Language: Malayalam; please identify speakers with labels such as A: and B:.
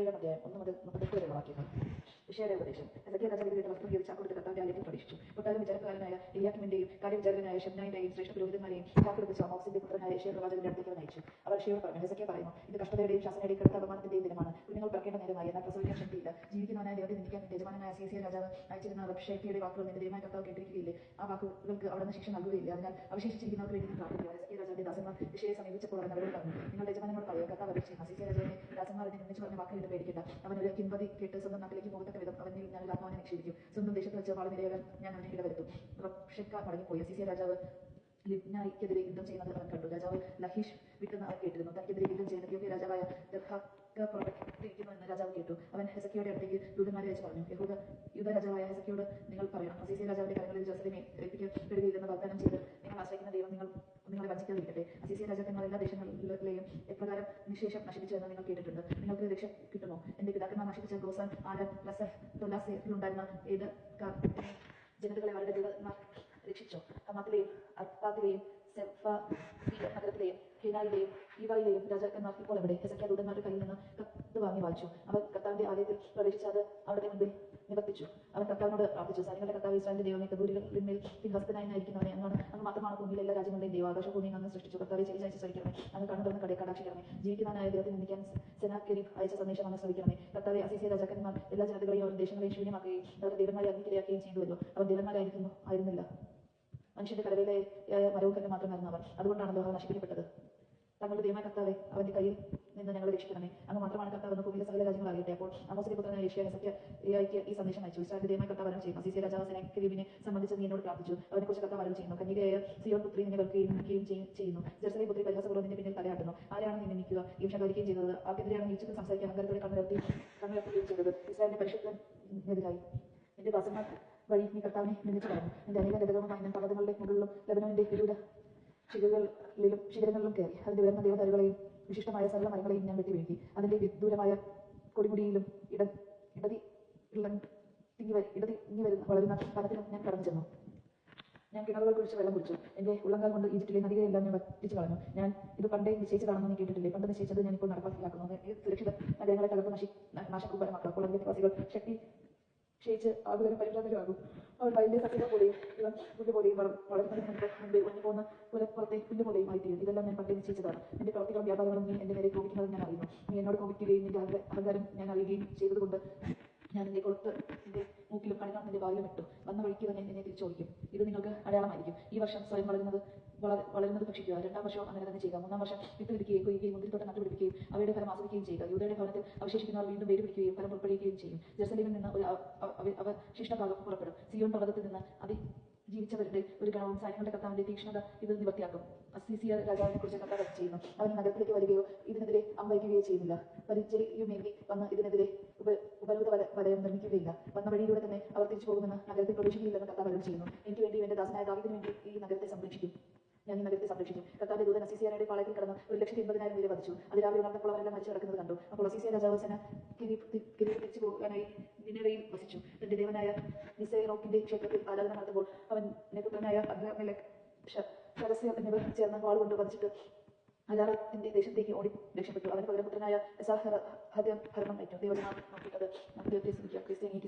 A: മുപ്പത്തേഴാം അധ്യായം ഒന്ന് മുതൽ മുപ്പത്തെട്ട് വരെയുള്ള വാക്യങ്ങൾ വിഷയുടെ ഉപദേശം. എസക്കിയ രാജാവ് വീട്ടിൽ വസ്ത്രം കീറി ചാക്കൊടുത്ത് കർത്താവിന്റെ ആലയത്തിൽ പ്രവേശിച്ചു. കൊട്ടാരം വിചാരക്കാരനായ എലിയാക്കിമിന്റെയും കാര്യവിചാരകനായ ഷെബ്നായിന്റെയും ശ്രേഷ്ഠ പുരോഹിതന്മാരെയും ചാക്കൊടുത്ത് മോക്സിന്റെ പുത്രനായ യേശയ പ്രവാചകന്റെ അടുത്തേക്ക് നയിച്ചു അവർ ഷെയോട് പറഞ്ഞു ഹെസക്കിയ പറയുന്നു ഇത് കഷ്ടതയുടെയും ശാസനയുടെയും കടുത്ത അപമാനത്തിന്റെയും ദിനമാണ്. കുഞ്ഞുങ്ങൾ പിറക്കേണ്ട നേരമായി എന്നാൽ പ്രസവിക്കാൻ ശക്തിയില്ല. ജീവിക്കുന്നവനായ ദൈവത്തെ നിന്ദിക്കാൻ നിന്റെ യജമാനായ സീസിയ രാജാവ് അയച്ചിരുന്ന റബ്ഷേക്കിയുടെ വാക്കുകൾ നിന്റെ ദൈവമായ കർത്താവ് കേട്ടിരിക്കുകയില്ലേ? ആ വാക്കുകൾക്ക് അവിടുന്ന് ശിക്ഷ നൽകുകയില്ല? അതിനാൽ അവശേഷിച്ചിരിക്കുന്നവർക്ക് വേണ്ടി പ്രാർത്ഥിക്കുക. ഹെസക്കിയ രാജാവിന്റെ ദാസന്മാർ വിഷയെ സമീപിച്ചപ്പോൾ അവരോട് പറഞ്ഞു നിങ്ങളുടെ യജമാനോട് പറയുക കർത്താവ് ചെയ്യുന്ന സീസിയ രാജാവിനെ എന്നെ നിന്നിച്ച് പറഞ്ഞ വാക്കുകൾ പേടിക്കണ്ട. അവൻ ഒരു കിൻപതി കേട്ട് സ്വന്തം നാട്ടിലേക്ക് പോകത്തക്ക വിധം അവനിൽ ഞാൻ ആത്മാവിനെ നിക്ഷേപിക്കും. സ്വന്തം ദേശത്ത് വെച്ച് വാളുനിരയാകാൻ ഞാൻ അവനെ ഇടവരുത്തും റബ്ഷെക്ക മടങ്ങിപ്പോയി. സീസിയ രാജാവ് ലിബ്നായിക്കെതിരെ യുദ്ധം ചെയ്യുന്നത് അവൻ കണ്ടു. രാജാവ് ലഹീഷ് വിട്ടെന്ന് അവൻ കേട്ടിരുന്നു. തനിക്കെതിരെ യുദ്ധം ചെയ്യുന്ന യോഗ്യ രാജാവായ ദർഹാക്ക പുറപ്പെട്ടിരിക്കുന്നു എന്ന് രാജാവ് കേട്ടു. അവൻ ഹെസക്കിയുടെ അടുത്തേക്ക് ദൂതന്മാരെ അയച്ചു പറഞ്ഞു യഹൂദ യുദ്ധ രാജാവായ ഹെസക്കിയോട് നിങ്ങൾ പറയണം. അസീസിയ രാജാവിന്റെ കരങ്ങളിൽ ജോസലിനെ ഏൽപ്പിക്കപ്പെടുകയില്ലെന്ന് വാഗ്ദാനം ചെയ്ത് നിങ്ങൾ ആശ്രയിക്കുന്ന ദൈവം നിങ്ങൾ നിങ്ങളെ വഞ്ചിക്കാതിരിക്കട്ടെ അസീസിയ രാജാക്കന്മാർ എല്ലാ ദേശങ്ങളിലെയും എപ്രകാരം നിശേഷം നശിപ്പിച്ചു എന്ന് നിങ്ങൾ കേട്ടിട്ടുണ്ട്. നിങ്ങൾക്ക് രക്ഷ കിട്ടുമോ? എന്റെ പിതാക്കന്മാർ നശിപ്പിച്ച ഗോസാൻ ആരം ലസർ തുലാസിലുണ്ടായിരുന്ന ഏത് ജനതകളെ അവരുടെ ദൈവന്മാർ രക്ഷിച്ചോ? ഹമാത്തിലെയും അർപ്പാത്തിലെയും നഗരത്തിലെയും ഹിനായിലെയും ഈവായിലെയും രാജാക്കന്മാർ ഇപ്പോൾ എവിടെ? ഹെസക്കിയ ദൂതന്മാരുടെ കയ്യിൽ നിന്ന് കത്ത് വാങ്ങി വായിച്ചു അവൻ കർത്താവിന്റെ ആലയത്തിൽ പ്രവേശിച്ച് അത് അവിടെ മുമ്പിൽ നിവർത്തിച്ചു. അവൻ കർത്താവിനോട് പ്രാർത്ഥിച്ചു സൈന്യങ്ങളുടെ കർത്താവ് ഇസ്രായേലിന്റെ ദൈവമേ കബൂരികളിന്മേൽ സിംഹസ്ഥനായിരിക്കുന്നവനെ അങ്ങാണ് അങ്ങ് മാത്രമാണ് ഭൂമിയിൽ എല്ലാ രാജ്യങ്ങളുടെയും ദൈവം ആകാശഭൂമിയും അങ്ങ് സൃഷ്ടിച്ചു. കർത്താവെ ചെയ്ത് അയച്ച് ശ്രമിക്കണമേ അങ്ങ് കണ്ണു തുറന്ന് കടയെ കടാക്ഷിക്കണമേ ജീവിക്കുന്നവനായ ദൈവത്തെ നിന്ദിക്കാൻ സെനാക്കരി അയച്ച സന്ദേശം അങ്ങ് ശ്രമിക്കണമേ കർത്താവെ അസീസിയ രാജാക്കന്മാർ എല്ലാ ജനതകളെയും അവരുടെ ദേശങ്ങളെയും ശൂന്യമാക്കുകയും അവരുടെ ദേവന്മാരെ അഗ്നിക്കിരയാക്കുകയും ചെയ്തുവല്ലോ അവർ ദേവന്മാരായിരിക്കുന്നു ആയിരുന്നില്ല. മനുഷ്യന്റെ കടവിലെ മരവും കല്ല് മാത്രമായിരുന്നു അവർ അതുകൊണ്ടാണല്ലോ അവർ നശിപ്പിക്കപ്പെട്ടത്. തങ്ങളുടെ ദൈവമായ കർത്താവെ അവന്റെ കയ്യിൽ നിന്ന് ഞങ്ങളെ രക്ഷിക്കണമേ. അങ്ങ് മാത്രമാണ് കർത്താവ് എന്ന് ഭൂമിയിലെ സകല രാജ്യങ്ങളാകട്ടെ അപ്പോൾ അമോസിന്റെ പുത്രനായ ഏഷ്യ ഏയ്ക്ക് ഈ സന്ദേശം അയച്ചു. ഇസ്രായേലിന്റെ ദൈവമായ കർത്താവ് വരണം ചെയ്യുന്നു. അസീസിയ രാജാവ് സെനക്കരീബിനെ സംബന്ധിച്ച് നീ എന്നോട് പ്രാർത്ഥിച്ചു. അവനെ കുറിച്ച് കർത്താവ് വരണം ചെയ്യുന്നു. കന്യകയായ സിയോൺ പുത്രി നിന്നെ വെറുക്കുകയും ചെയ്യുന്നു. ജെറുസലേം പുത്രി പരിഹാസപൂർവം നിന്റെ പിന്നിൽ തലയാട്ടുന്നു. ആരാണ് നിന്നെ നിൽക്കുക ഈ ശകാരിക്കുകയും ചെയ്തത്. ആർക്കെതിരെയാണ് ചുറ്റും സംസാരിക്കാൻ അഹങ്കാരത്തോടെ കണ്ണുരത്തി കണ്ണുയർത്തുകയും ചെയ്തത്. ഇസ്രായേലിന്റെ പരിശുദ്ധനെതിരായി. നിന്റെ ദാസന്മാർ വഴി നീ കർത്താവിനെ നിന്നിച്ചു പറഞ്ഞു നിന്റെ അനേക രഥകവുമായി ഞാൻ പർവതങ്ങളുടെ മുകളിലും ലബനോന്റെ വിരൂഢ ശിഖകളിലും ശിഖരങ്ങളിലും കയറി. അതിന്റെ ഉയർന്ന ദേവതരുകളെയും വിശിഷ്ടമായ സകല മരങ്ങളെയും ഞാൻ വെട്ടി വീഴ്ത്തി അതിന്റെ വിദൂരമായ കൊടിമുടിയിലും ഇട ഇടതി തിങ്ങി ഇടതി തിങ്ങി വരുന്ന വളരുന്ന വനത്തിലും ഞാൻ കടന്നു ചെന്നു. ഞാൻ കിണറുകൾ കുഴിച്ച് വെള്ളം കുടിച്ചു. എന്റെ ഉള്ളങ്കാൽ കൊണ്ട് ഈജിപ്തിലെ നദികളെല്ലാം ഞാൻ വറ്റിച്ചു കളഞ്ഞു. ഞാൻ ഇത് പണ്ടേ നിശ്ചയിച്ചതാണെന്ന് നീ കേട്ടിട്ടില്ലേ? പണ്ട് നിശ്ചയിച്ചത് ഞാൻ ഇപ്പോൾ നടപ്പാക്കിയാക്കുന്നു സുരക്ഷിത നഗരങ്ങളെ തകർത്ത് നശി നാശകൂപരമാക്കുക അപ്പോൾ അതിന്റെ ശക്തി ക്ഷയിച്ച് ആകുലരും പരിഭ്രാന്തരാകും. അവൻ വയലിലെ സത്യത പോലെയും ഇവൻ പുല്ല് പോലെയും വളർ വളരുന്നതിന് മുൻപ് മുമ്പേ ഒഴിഞ്ഞു പോകുന്ന പുലപ്പുറത്തെ പുല്ല് പോലെയും ആയിത്തീരും ഇതെല്ലാം ഞാൻ പണ്ടേ നിശ്ചയിച്ചതാണ്. എന്റെ പ്രവർത്തികളും വ്യാപാരങ്ങളും നീ എന്റെ നേരെ കോപിക്കുന്നത് ഞാൻ അറിയുന്നു. നീ എന്നോട് കോപിക്കുകയും നിന്റെ അഹങ്ക- അഹങ്കാരം ഞാൻ അറിയുകയും ചെയ്തതുകൊണ്ട് ഞാൻ നിന്റെ കൊളുത്ത് നിന്റെ മൂക്കിലും കണികാൻ നിന്റെ വായിലും ഇട്ടു. വന്ന വഴിക്ക് തന്നെ നിന്നെ തിരിച്ചോടിക്കും ഇത് നിങ്ങൾക്ക് അടയാളമായിരിക്കും. ഈ വർഷം സ്വയം വളരുന്നത് വള- വളരുന്നത് ഭക്ഷിക്കുക. രണ്ടാം വർഷവും അങ്ങനെ തന്നെ ചെയ്യുക. മൂന്നാം വർഷം വിത്ത് പിടിക്കുകയും കൊയ്യുകയും മുന്തിരിത്തോട്ടം നട്ടുപിടിപ്പിക്കുകയും അവയുടെ ഫലം ആസ്വദിക്കുകയും ചെയ്യുക. യൂതയുടെ ഭവനത്തിൽ അവശേഷിക്കുന്നവർ വീണ്ടും വേര് പിടിക്കുകയും ഫലം പുറപ്പെടുകയും ചെയ്യും. ജെറുസലേമിൽ നിന്ന് ഒരു അവ- ഭാഗം അവശിഷ്ടഭാഗം പുറപ്പെടും. സിയോൺ പർവതത്തിൽ നിന്ന് അതി ജീവിച്ചവരുടെ ഒരു ഗണവും സൈന്യങ്ങളുടെ കർത്താവിന്റെ തീക്ഷ്ണത ഇത് നിവർത്തിയാക്കും. അസീസിയ രാജാവിനെ കുറിച്ച് കർത്താവ് ചെയ്യുന്നു. അവൻ നഗരത്തിലേക്ക് വരികയോ ഇതിനെതിരെ അമ്പയക്കുകയോ ചെയ്യുന്നില്ല. പരിചയുമേന്തി വന്ന് ഇതിനെതിരെ ഉപ ഉപരോധ വല വലയം നിർമ്മിക്കുകയില്ല. വന്ന വഴിയിലൂടെ തന്നെ അവർ തിരിച്ചു പോകുമെന്ന് നഗരത്തിൽ പ്രവേശിക്കുകയില്ലെന്ന് കർത്താവ് ചെയ്യുന്നു. എനിക്ക് വേണ്ടി എന്റെ ദാസനായ ദാവിദിന് വേണ്ടി ഈ നഗരത്തെ സംരക്ഷിക്കും ഞാൻ ഈ നഗരത്തെ സംരക്ഷിക്കും കർത്താവിന്റെ ദൂതൻ അസീസിയാനയുടെ പാളയത്തിൽ കടന്ന് ഒരു ലക്ഷത്തി വധിച്ചു അത് രാവിലെ ഉണർന്നപ്പോൾ അവരെല്ലാം മരിച്ചു കിടക്കുന്നത് കണ്ടു. അപ്പോൾ അസീസിയ രാജാവ് സേന കിരീടം തിരിച്ചു പോകാനായി നിനവയിൽ വസിച്ചു. തന്റെ ദേവനായ നിസേറോക്കിന്റെ ക്ഷേത്രത്തിൽ ആരാധന നടത്തുമ്പോൾ അവൻ പുത്രനായ അബ്രാമിലെക് ശരസ്യ എന്നിവർ ചേർന്ന് വാളുകൊണ്ട് വധിച്ചിട്ട് അലാറത്തിന്റെ ദേശത്തേക്ക് ഓടി രക്ഷപ്പെട്ടു. അവന് പകരം പുത്രനായ എസാഹർ ഭരണം ഏറ്റു. ദൈവജനം നോക്കിയിട്ടത് നമുക്ക് ക്രിസ്ത്യാനി